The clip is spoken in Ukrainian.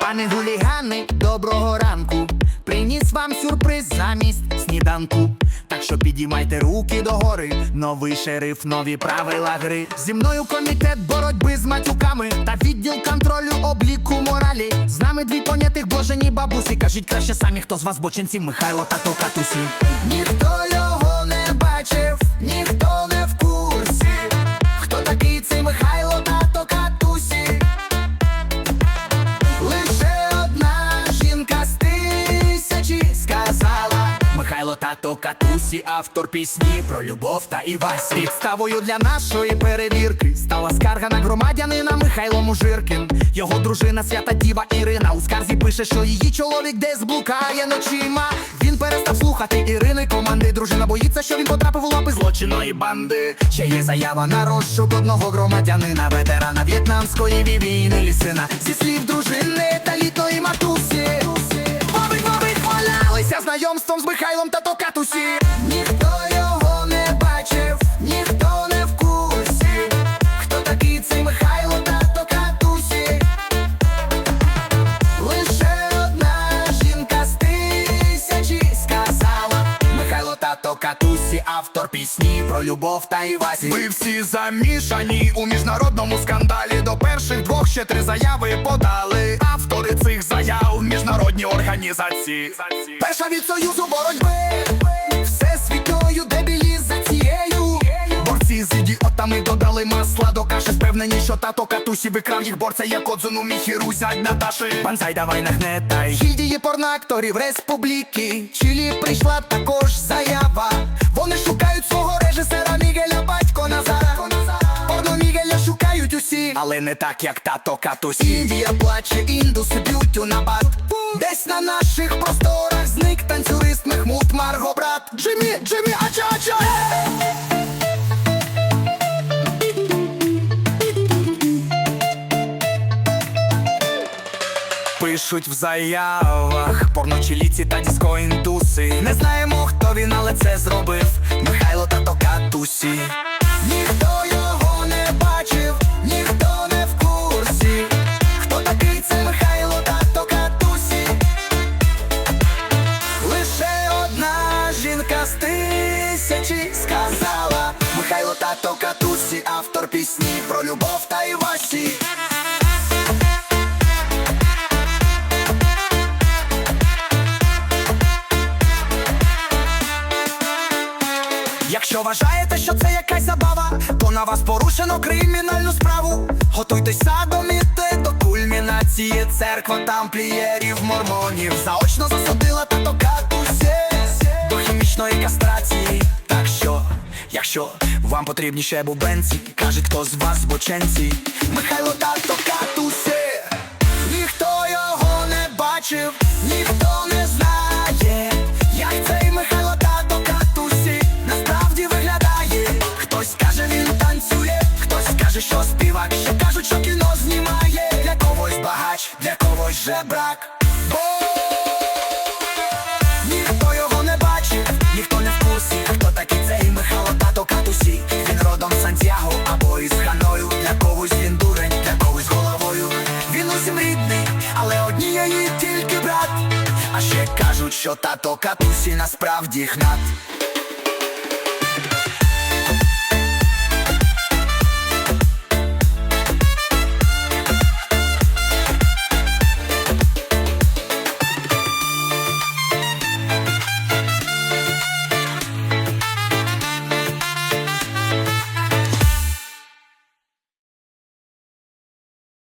Пане гулігани, доброго ранку. Приніс вам сюрприз замість сніданку. Так що підіймайте руки догори. Новий шериф, нові правила гри. Зі мною комітет боротьби з матюками та відділ контролю обліку моралі. З нами дві понятих блажені бабусі. Кажіть краще самі, хто з вас бочинці, Михайло та Катусі. Ніхто його бачив, ніхто не в курсі. Хто такий цей Михайло та Катусі? Лише одна жінка з тисячі сказала Михайло тато Катусі, автор пісні про любов та Івась. Підставою для нашої перевірки стала скарга на громадянина Михайло Мужиркін. Його дружина свята діва Ірина у скарзі пише, що її чоловік десь блукає ночима. Він перестав слухати команди. Дружина боїться, що він потрапив у лапи злочинної банди. Ще є заява на розшук одного громадянина, ветерана в'єтнамської війни лісина. Зі слів дружини та літої матусі. Бабить, бабить, валялися знайомством з Михайлом та Токатусі. Ніхто Михайло Катусі, автор пісні про любов та Івасі. Ми всі замішані у міжнародному скандалі. До перших двох ще три заяви подали. Автори цих заяв міжнародні організації. Перша від союзу боротьби Всесвітньою дебілізацією Борці з ідіотами додали масла до каші. Впевнені, що тато катусі викрав їх борця, як Кодзуну Міхіру зять Наташи. Банзай давай нагнетай. Гільдії порноакторів республіки. Чилі прийшла також заява. Вони шукають свого режисера Мігеля батько Назара. Порно Мігеля шукають усі. Але не так, як тато катусі. Індія плаче, індуси б'ють у набат. Десь на наших просторах зник танцюрист Мехмут Марго брат. Джиммі, Джиммі, ача, ача Пишуть в заявах. Порночиліці та диско-індуси. Не знаємо, хто він, але це зробив Михайло та Катусі. Ніхто його не бачив, ніхто не в курсі. Хто такий це Михайло та Катусі? Лише одна жінка з тисячі сказала Михайло тато Катусі, автор пісні про любов та Івасі Якщо вважаєте, що це якась забава, то на вас порушено кримінальну справу. Готуйтеся до міти, до кульмінації. Церква тамплієрів, мормонів заочно засудила тато катусі до хімічної кастрації. Так що, якщо вам потрібні ще бубенці, каже хто з вас збоченці, Михайло тато катусі, ніхто його не бачив, ніхто що співак, що кажуть, що кіно знімає. Для когось багач, для когось жебрак. Бо ніхто його не бачив, ніхто не в курсі. Хто такий цей Михайло тато катусі? Він родом з Сантьяго або із Ханою. Для когось він дурень, для когось головою. Він усім рідний, але однієї тільки брат. А ще кажуть, що тато катусі насправді гнат.